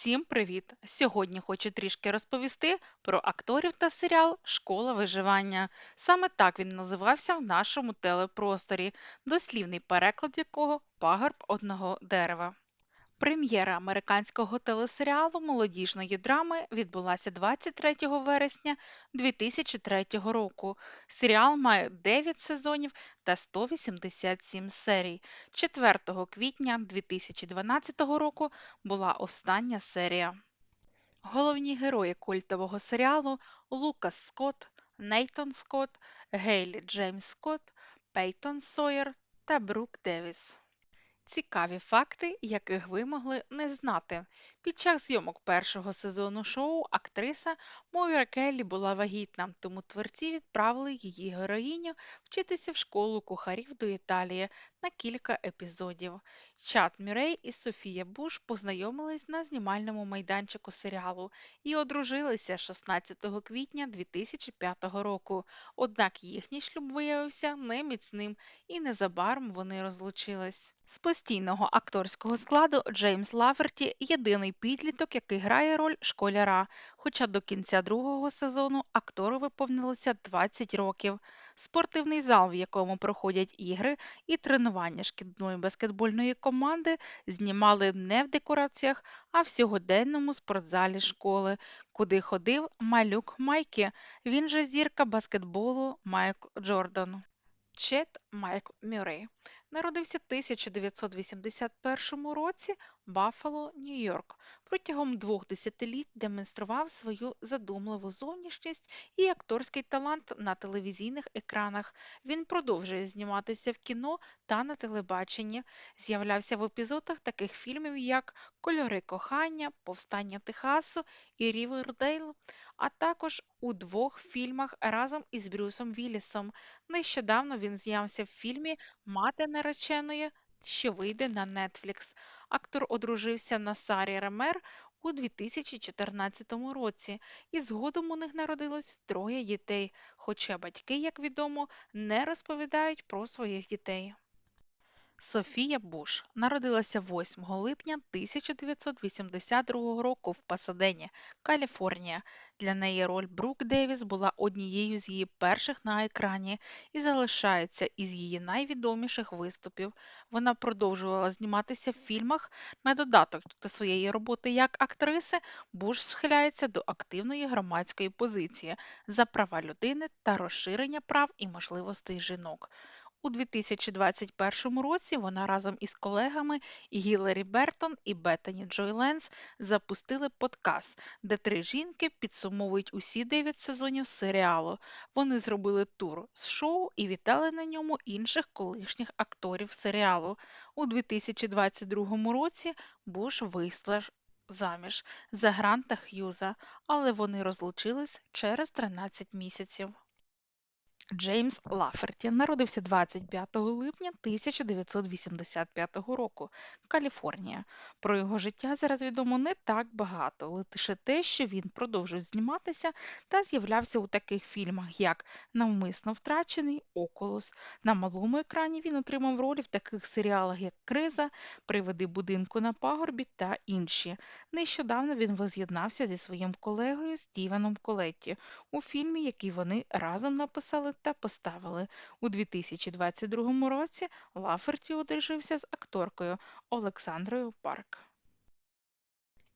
Всім привіт! Сьогодні хочу трішки розповісти про акторів та серіал Школа виживання. Саме так він називався в нашому телепросторі, дослівний переклад якого пагорб одного дерева. Прем'єра американського телесеріалу молодіжної драми відбулася 23 вересня 2003 року. Серіал має 9 сезонів та 187 серій. 4 квітня 2012 року була остання серія. Головні герої культового серіалу Лукас Скотт, Нейтон Скотт, Гейлі Джеймс Скотт, Пейтон Сойер та Брук Девіс. Цікаві факти, яких ви могли не знати. Під час зйомок першого сезону шоу актриса Мойра Келлі була вагітна, тому творці відправили її героїню вчитися в школу кухарів до Італії на кілька епізодів. Чат Мюррей і Софія Буш познайомились на знімальному майданчику серіалу і одружилися 16 квітня 2005 року. Однак їхній шлюб виявився неміцним, і незабаром вони розлучились. Постійного акторського складу Джеймс Лаферті єдиний підліток, який грає роль школяра. Хоча до кінця другого сезону актору виповнилося 20 років. Спортивний зал, в якому проходять ігри і тренування шкідної баскетбольної команди, знімали не в декораціях, а в сьогоденному спортзалі школи, куди ходив малюк Майкі. Він же зірка баскетболу Майкл Джордан. Чет Майкл Мюррей народився 1981 році Баффало, Нью-Йорк. Протягом двох десятиліть демонстрував свою задумливу зовнішність і акторський талант на телевізійних екранах. Він продовжує зніматися в кіно та на телебаченні. З'являвся в епізодах таких фільмів, як Кольори кохання, Повстання Техасу і Рівердейл, а також у двох фільмах разом із Брюсом Віллісом. Нещодавно він з'явився в фільмі Мати нареченої, що вийде на Netflix. Актор одружився на Сарі Ремер у 2014 році, і згодом у них народилось троє дітей, хоча батьки, як відомо, не розповідають про своїх дітей. Софія Буш народилася 8 липня 1982 року в Пасадені, Каліфорнія. Для неї роль Брук Девіс була однією з її перших на екрані і залишається із її найвідоміших виступів. Вона продовжувала зніматися в фільмах. На додаток до своєї роботи як актриси Буш схиляється до активної громадської позиції за права людини та розширення прав і можливостей жінок. У 2021 році вона разом із колегами Гіларі Бертон і Беттані Джой Ленс запустили подкаст, де три жінки підсумовують усі дев'ять сезонів серіалу. Вони зробили тур з шоу і вітали на ньому інших колишніх акторів серіалу. У 2022 році Буш вийшла заміж за Гранта Х'юза, але вони розлучились через 13 місяців. Джеймс Лаферті народився 25 липня 1985 року, Каліфорнія. Про його життя зараз відомо не так багато, лише те, що він продовжує зніматися та з'являвся у таких фільмах, як Навмисно втрачений, Околос. На малому екрані він отримав ролі в таких серіалах, як Криза, Приведи будинку на пагорбі та інші. Нещодавно він воз'єднався зі своїм колегою Стівеном Колетті у фільмі, який вони разом написали та поставили. У 2022 році Лаферті одружився з акторкою Олександрою Парк.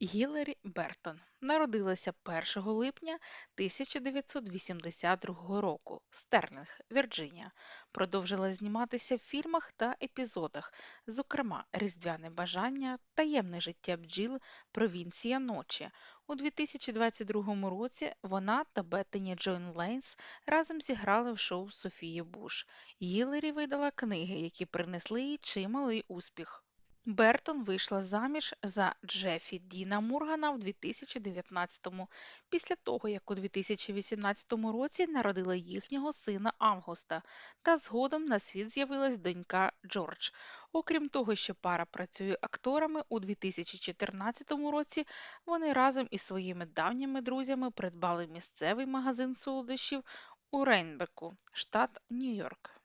Гіларі Бертон народилася 1 липня 1982 року в Стерлінг, Вірджинія. Продовжила зніматися в фільмах та епізодах, зокрема Різдвяне бажання, Таємне життя бджіл, Провінція ночі. У 2022 році вона та Беттані Джон Лейнс разом зіграли в шоу Софії Буш. Гіларі видала книги, які принесли їй чималий успіх. Бертон вийшла заміж за Джефі Діна Мургана в 2019-му, після того, як у 2018 році народила їхнього сина Августа, та згодом на світ з'явилась донька Джордж. Окрім того, що пара працює акторами, у 2014 році вони разом із своїми давніми друзями придбали місцевий магазин солодощів у Рейнбеку, штат Нью-Йорк.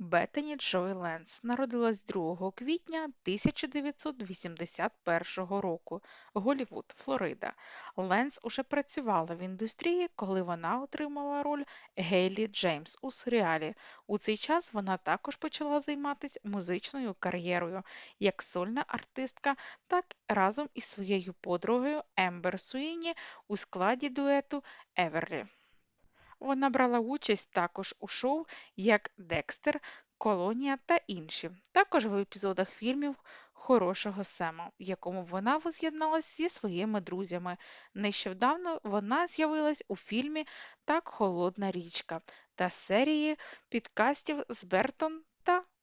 Беттані Джой Ленц народилась 2 квітня 1981 року, Голлівуд, Флорида. Ленц уже працювала в індустрії, коли вона отримала роль Гейлі Джеймс у серіалі. У цей час вона також почала займатися музичною кар'єрою як сольна артистка, так і разом із своєю подругою Ембер Суїні у складі дуету Еверлі. Вона брала участь також у шоу як Декстер, Колонія та інші, також в епізодах фільмів Хорошого Сема, в якому вона воз'єдналась зі своїми друзями. Нещодавно вона з'явилась у фільмі Так Холодна річка та серії підкастів з Бертон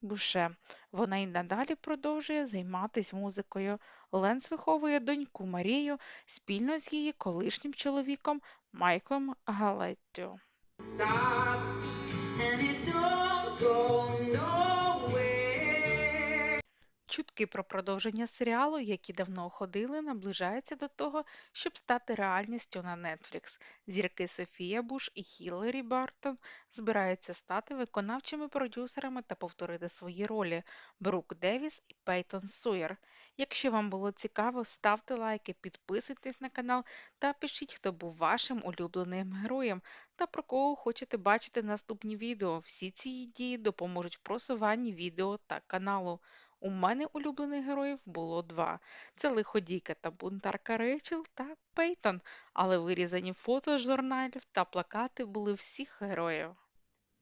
Буше. Вона й надалі продовжує займатися музикою. Ленс виховує доньку Марію спільно з її колишнім чоловіком Майклом Галеттю. stop and it don't go nowhere. Чутки про продовження серіалу, які давно ходили, наближаються до того, щоб стати реальністю на Netflix. Зірки Софія Буш і Хіларі Бартон збираються стати виконавчими продюсерами та повторити свої ролі Брук Девіс і Пейтон Суєр. Якщо вам було цікаво, ставте лайки, підписуйтесь на канал та пишіть, хто був вашим улюбленим героєм та про кого хочете бачити наступні відео. Всі ці дії допоможуть в просуванні відео та каналу. У мене улюблених героїв було два: це лиходійка та бунтарка Рейчел та Пейтон, але вирізані фото з журналів та плакати були всіх героїв.